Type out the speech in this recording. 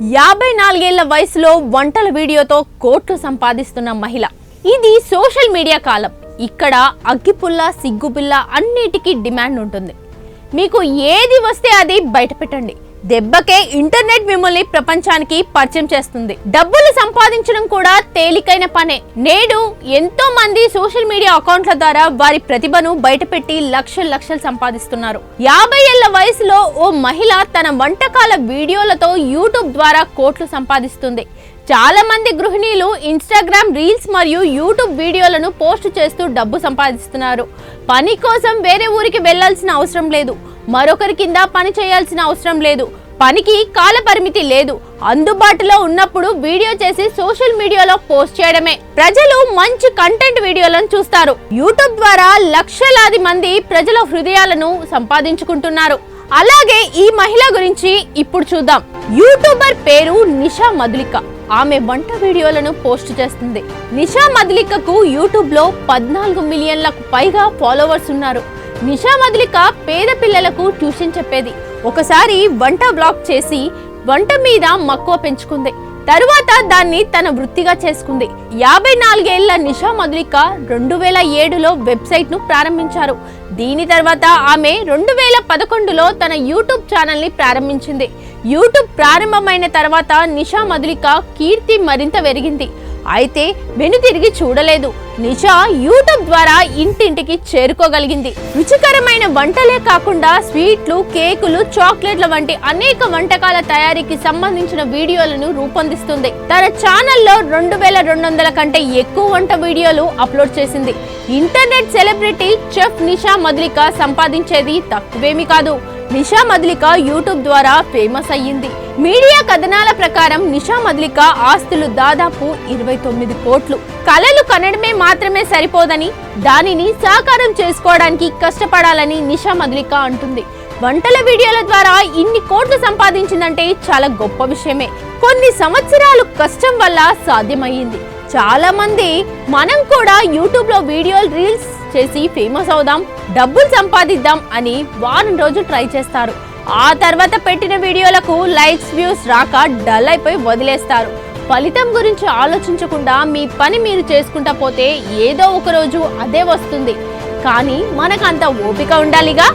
యాభై నాలుగేళ్ళ వయసులో వంటల వీడియోతో కోట్లు సంపాదిస్తున్న మహిళ. ఇది సోషల్ మీడియా కాలం. ఇక్కడ అగ్గిపుల్ల సిగ్గుపిల్ల అన్నిటికీ డిమాండ్ ఉంటుంది. మీకు ఏది వస్తే అది బయట పెట్టండి దెబ్బకే ఇంటర్నెట్ మిమ్మల్ని ప్రపంచానికి పరిచయం చేస్తుంది. డబ్బులు సంపాదించడం కూడా తేలికైన పనే. నేడు ఎంతో మంది సోషల్ మీడియా అకౌంట్ల ద్వారా వారి ప్రతిభను బయటపెట్టి లక్షలు లక్షలు సంపాదిస్తున్నారు. యాభై ఏళ్ళ వయసులో ఓ మహిళ తన వంటకాల వీడియోలతో యూట్యూబ్ ద్వారా కోట్లు సంపాదిస్తుంది. చాలా మంది గృహిణీలు ఇన్స్టాగ్రామ్ రీల్స్ మరియు యూట్యూబ్ వీడియోలను పోస్ట్ చేస్తూ డబ్బు సంపాదిస్తున్నారు. పని కోసం వేరే ఊరికి వెళ్ళాల్సిన అవసరం లేదు. మరొకరి కింద పని చేయాల్సిన అవసరం లేదు. పనికి కాల పరిమితి లేదు. అందుబాటులో ఉన్నప్పుడు వీడియో చేసి సోషల్ మీడియాలో పోస్ట్ చేయడమే. ప్రజలు మంచి కంటెంట్ వీడియోలను చూస్తారు. యూట్యూబ్ ద్వారా లక్షలాది మంది ప్రజల హృదయాలను సంపాదించుకుంటున్నారు. అలాగే ఈ మహిళ గురించి ఇప్పుడు చూద్దాం. యూట్యూబర్ పేరు నిషా మధులిక. ఆమె వంట వీడియోలను పోస్ట్ చేస్తుంది. నిషా మధులికకు యూట్యూబ్లో పద్నాలుగు మిలియన్లకు పైగా ఫాలోవర్స్ ఉన్నారు. నిషా మధులిక పేద పిల్లలకు ట్యూషన్ చెప్పేది. ఒకసారి వంట బ్లాక్ చేసి వంట మీద మక్కువ పెంచుకుంది. తరువాత దాన్ని తన వృత్తిగా చేసుకుంది. యాభై నాలుగేళ్ళ నిషా మధులిక రెండు వేల ఏడులో వెబ్సైట్ను ప్రారంభించారు. దీని తర్వాత ఆమె రెండు వేల పదకొండులో తన యూట్యూబ్ ఛానల్ని ప్రారంభించింది. యూట్యూబ్ ప్రారంభమైన తర్వాత నిషా మధులిక కీర్తి మరింత పెరిగింది. అయితే వెనుతిరిగి చూడలేదు. నిషా యూట్యూబ్ ద్వారా ఇంటింటికి చేరుకోగలిగింది. రుచికరమైన వంటలే కాకుండా స్వీట్లు కేకులు చాక్లెట్ల వంటి అనేక వంటకాల తయారీకి సంబంధించిన వీడియోలను రూపొందిస్తుంది. తన ఛానల్లో రెండు వేల రెండు వందల కంటే ఎక్కువ వంట వీడియోలు అప్లోడ్ చేసింది. Internet celebrity chef Nisha Madhulika సంపాదించేది తక్కువేమీ కాదు. నిషా మధులిక యూట్యూబ్ ద్వారా ఫేమస్ అయ్యింది. మీడియా కథనాల ప్రకారం నిషా మధులిక ఆస్తులు దాదాపు ఇరవై తొమ్మిది కోట్లు. కళలు కనడమే మాత్రమే సరిపోదని దానిని సాకారం చేసుకోవడానికి కష్టపడాలని నిషా మధులిక అంటుంది. వంటల వీడియోల ద్వారా ఇన్ని కోట్లు సంపాదించిందంటే చాలా గొప్ప విషయమే. కొన్ని సంవత్సరాలు కష్టం వల్ల సాధ్యమయ్యింది. చాలా మంది మనం కూడా యూట్యూబ్లో వీడియోలు రీల్స్ చేసి ఫేమస్ అవుదాం డబ్బులు సంపాదిద్దాం అని వారం రోజులు ట్రై చేస్తారు. ఆ తర్వాత పెట్టిన వీడియోలకు లైక్స్ వ్యూస్ రాక డల్ అయిపోయి వదిలేస్తారు. ఫలితం గురించి ఆలోచించకుండా మీ పని మీరు చేసుకుంటా పోతే ఏదో ఒక రోజు అదే వస్తుంది. కానీ మనకంత ఓపిక ఉండాలిగా?